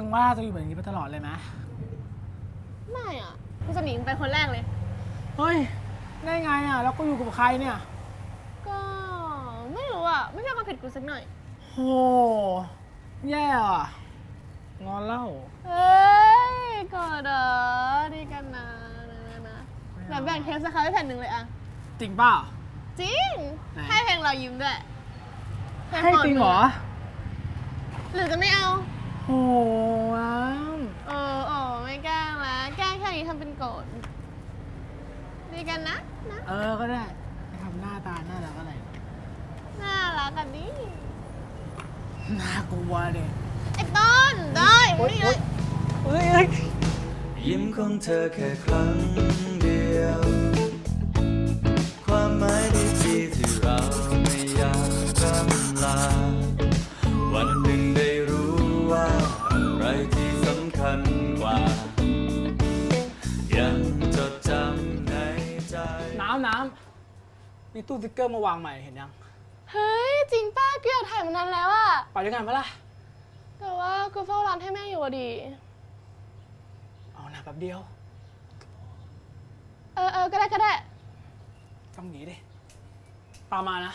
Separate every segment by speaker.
Speaker 1: มึงว่าจะอยู่แบบนี้ไปตลอดเลยไหม
Speaker 2: ไม่อะกูจะหนีมึงเป็นคนแรกเลย
Speaker 1: เฮ้ย ได้ไงอะ แล้วกูอยู่กับใครเนี่ย
Speaker 2: ก็ไม่รู้อะ ไม่ใช่ความผิดกูสักหน่อย
Speaker 1: โห แย่อะ งอนเล่า
Speaker 2: เฮ้ยกอดเหรอดีกันนะนะนะนะ
Speaker 1: ไม่เอา
Speaker 2: แบบแบ่งเทปสักครั้งให้แผ่นหนึ่งเลยอะ
Speaker 1: จริงเปล่า
Speaker 2: จริง
Speaker 1: ไหน
Speaker 2: ให้เพลงเรายิ้มด้วยเพล
Speaker 1: ให้
Speaker 2: โปด
Speaker 1: จริงเหรอ
Speaker 2: หรือจะไม่เอา
Speaker 1: โหน้
Speaker 2: โอ้โอ้ไม่แกล้งละแกล้งแค่นี้ทำเป็นโกรธ ดีกันนะนะำ
Speaker 1: เออก็ได้ทำหน้าตาน่ารักอะไร
Speaker 2: น่ารักกันดิ
Speaker 1: น่ากลัวเด็
Speaker 2: ไอ้ต้นได้ไม่เลย
Speaker 1: เฮ้ยเฮ้ย
Speaker 3: ยิ้มของเธอแค่ครั้งเดียว มี
Speaker 1: ตู้สติ๊กเกอร์มาวางใหม่เห็นยัง
Speaker 2: เฮ้ย จริงป้ากูอยากถ่ายมานานแล้วอะ
Speaker 1: ไปด้วยกันปะล่ะ
Speaker 2: แต่ว่ากูเฝ้าร้านให้แม่อยู่อะดิ
Speaker 1: เอาหน่ะแป๊บเดียว
Speaker 2: เออเออก็ได้ก็ได้
Speaker 1: ต้องหนีดิ ตามมานะ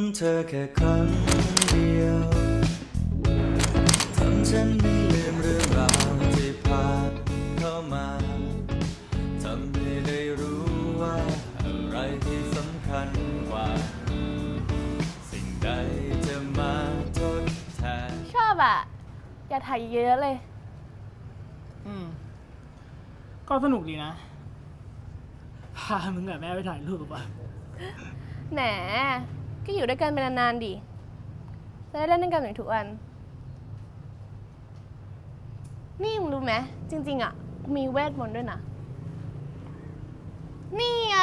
Speaker 3: ของเธอแค่ครั้งเดียวทำฉันไม่ลืมเรื่องราวที่ผ่านเข้ามาทำให้ได้รู้ว่าอะไรที่สำคัญกว่า สิ่งใดจะมาทดแทน
Speaker 2: ชอบอะอย่าถ่ายเยอะๆเลย
Speaker 1: อืม ก็สนุกดีนะ พามึงกับแม่ไปถ่ายรูปป่ะ
Speaker 2: แหน ก็อยู่ด้วยกันเป็นนานๆดิจะได้เล่นด้วยกันอย่างทุกวัน นี่มึงรู้ไหมจริง ๆ อะ มีเวทมนต์ด้วยนะ นี่ไง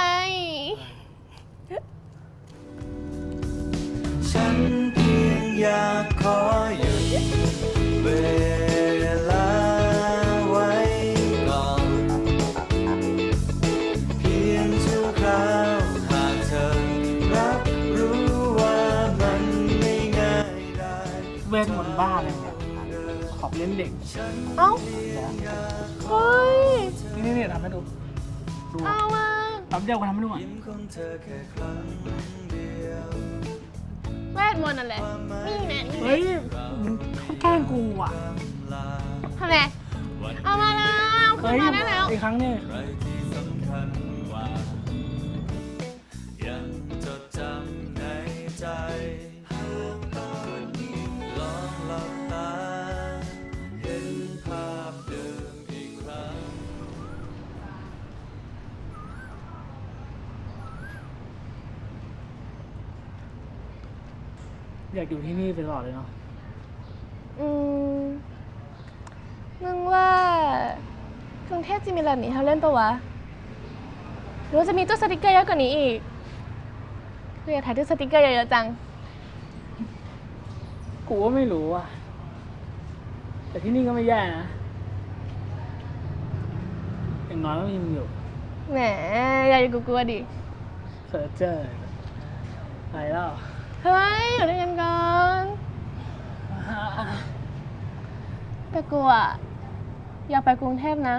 Speaker 3: ฉันเพียงอยากขอหยุดเว บ้า
Speaker 1: อะไรเนี่ยขอบเล่นเด็ก
Speaker 2: เอ้า เฮ้ย
Speaker 1: นี่นี่นี่ทำให้ดูดู
Speaker 2: เอามา
Speaker 1: แป๊บเดียวก็ทำให้ดูอะ
Speaker 3: ยิ้มของเธอแค่ครั้งเดียว
Speaker 2: เวทมนต์นั่นแหละนี่แน่นี่
Speaker 1: เฮ้ยมึงแกล้งกูอะ
Speaker 3: ลา
Speaker 2: ทำไงเอามาแล้วขึ้
Speaker 1: เฮ้
Speaker 2: น
Speaker 1: ย
Speaker 2: มาได้แล้ว
Speaker 1: อีกครั้งเนี่
Speaker 3: อยากอ
Speaker 1: ยู่ที่นี่ไปตลอดเลยเนาะ
Speaker 2: อืมมึงว่ากรุงเทพจะมีแบบนี้ให้เราเล่นปะวะ หรือว่าจะมีตู้สติกเกอร์เยอะกว่านี้อีกคืออยากถ่ายตู้สติกเกอร์เยอะๆจัง
Speaker 1: กูก็ไม่รู้อะ แต่ที่นี่ก็ไม่แย่นะ อย่างน้อยก็มีมึงอยู่
Speaker 2: แหมอยากอยู่กูกลัวดิ
Speaker 1: เฟอร์เจอร์ไปแล้ว
Speaker 2: เฮ้ยอยู่ด้วยกันก่อนแต่กูอะอยากไปกรุงเทพนะ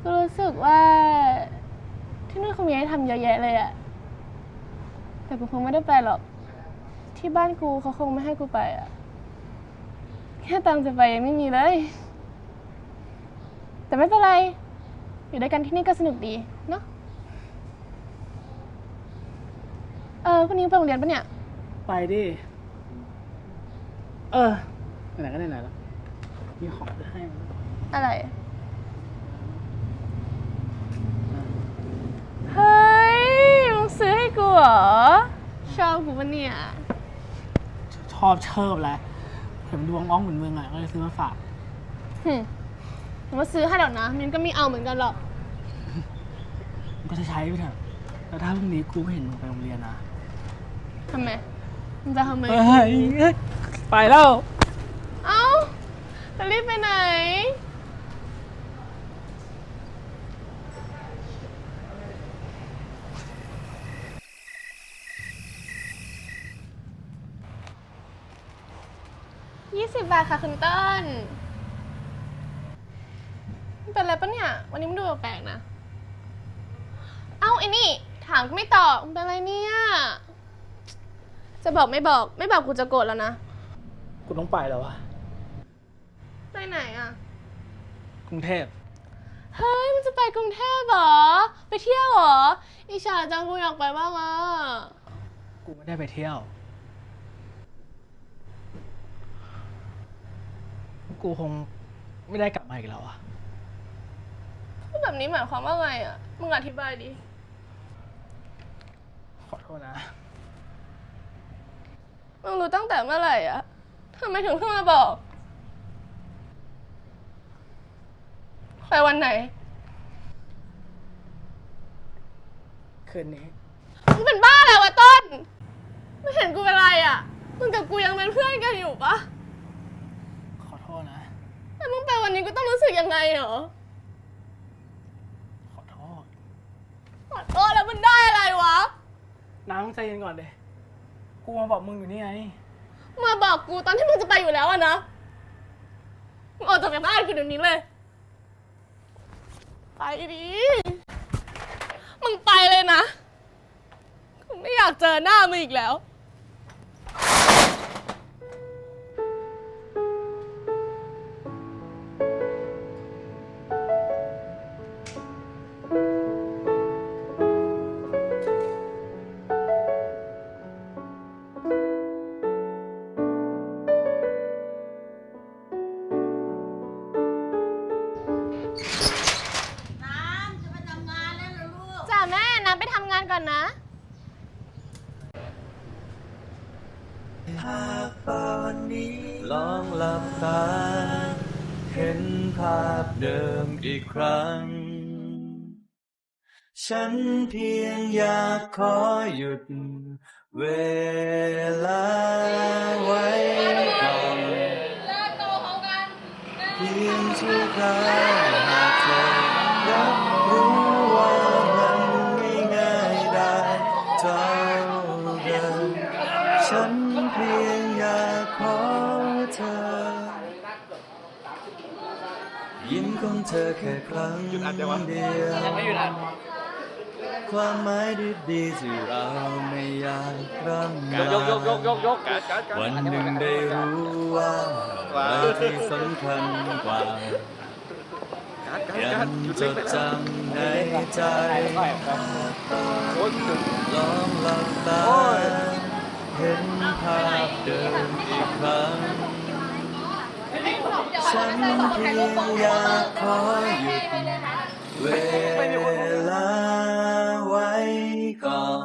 Speaker 2: กูรู้สึกว่าที่นู่นคงมีให้ทำเยอะแยะเลยอะแต่กูคงไม่ได้ไปหรอก ที่บ้านกูเขาคงไม่ให้กูไปอะแค่ตังค์จะไปยังไม่มีเลย แต่ไม่เป็นไร อยู่ด้วยกันที่นี่ก็สนุกดีเนาะ เออวันนี้ไปโรงเรียนปะเนี่ย
Speaker 1: ไปดิ เออ ไหนๆก็ไหนๆแล้วมีของจะให้มึง
Speaker 2: อะไร เฮ้ย มึงซื้อให้กูเหรอ ชอบกูปะเนี่ย
Speaker 1: ชอบเชิบแหละเห็นดวงอ้องเหมือนมึงอะก็เลยซื้อมาฝาก
Speaker 2: หึผมว่าซื้อให้หรอกนะมินก็ไม่เอาเหมือนกันหรอก
Speaker 1: มึงก็จะใช้ไปเถอะแต่ถ้าพรุ่งนี้กูไม่เห็นมึงไปโรงเรียนนะ
Speaker 2: ทำไมมึงจะทำไม
Speaker 1: เฮ้ยเฮ้ยไปแล้ว
Speaker 2: เอ้าจะรีบไปไหน ยี่สิบบาทค่ะคุณเต้นมันเป็นอะไรปะเนี่ย วันนี้มันดูแปลกๆนะ เอ้าไอ้นี่ ถามก็ไม่ตอบมันเป็นอะไรเนี่ย จะบอกไม่บอก ไม่บอกกูจะโกรธแล้วนะ
Speaker 1: กูต้องไปแล้ววะ
Speaker 2: ไปไหนอะ
Speaker 1: กรุงเทพ
Speaker 2: เฮ้ยมันจะไปกรุงเทพเหรอ ไปเที่ยวเหรอ อิชาจังกูอยากไปบ้างอะ
Speaker 1: กูไม่ได้ไปเที่ยว กูคงไม่ได้กลับมาอีกแล้วอะ
Speaker 2: พูดแบบนี้หมายความว่าไงอะ มึงอธิบายดิ
Speaker 1: ขอโทษนะ
Speaker 2: มึงรู้ตั้งแต่เมื่อไหร่อะทำไมถึงเพิ่งมาบอก ไปวันไหน
Speaker 1: คืนนี้
Speaker 2: มึงเป็นบ้าอะไรวะต้น ไม่เห็นกูเป็นไรอะมึงกับกูยังเป็นเพื่อนกันอยู่ปะ
Speaker 1: ขอโทษนะ
Speaker 2: แต่มึงไปวันนี้กูต้องรู้สึกยังไงเหรอ
Speaker 1: ขอโทษ
Speaker 2: ขอโทษแล้วมันได้อะไรวะ
Speaker 1: น้ำใจเย็นก่อนเดย กูมาบอกมึงอยู่นี่ไง
Speaker 2: มาบอกกูตอนที่มึงจะไปอยู่แล้วอะนะมึงออกจากบ้านกูเดี๋ยวนี้เลย ไปดิมึงไปเลยนะกูไม่อยากเจอหน้ามึงอีกแล้ว
Speaker 4: ก่
Speaker 2: อนนะ
Speaker 3: หากตอนนี้ลองหลับตา เห็นภาพเดิมอีกครั้ง ฉันเพียงอยากขอหยุด เวลาไว้ก่อนเพียงชั่วคราวหากเธอรับรู้ แค่ครั้งเดียวความหมายดีๆที่เราไม่อยากร่ำลาย
Speaker 5: กยกยกยกยกการการการ
Speaker 3: วันหนึ่งได้รู้ว่าเราที่สำคัญกว่ายังจดจำในใจลองหลับตาเห็นภาพเดิมอีกครั้ง ฉันเพียงอยากขอหยุดเวลาไว้ก่อน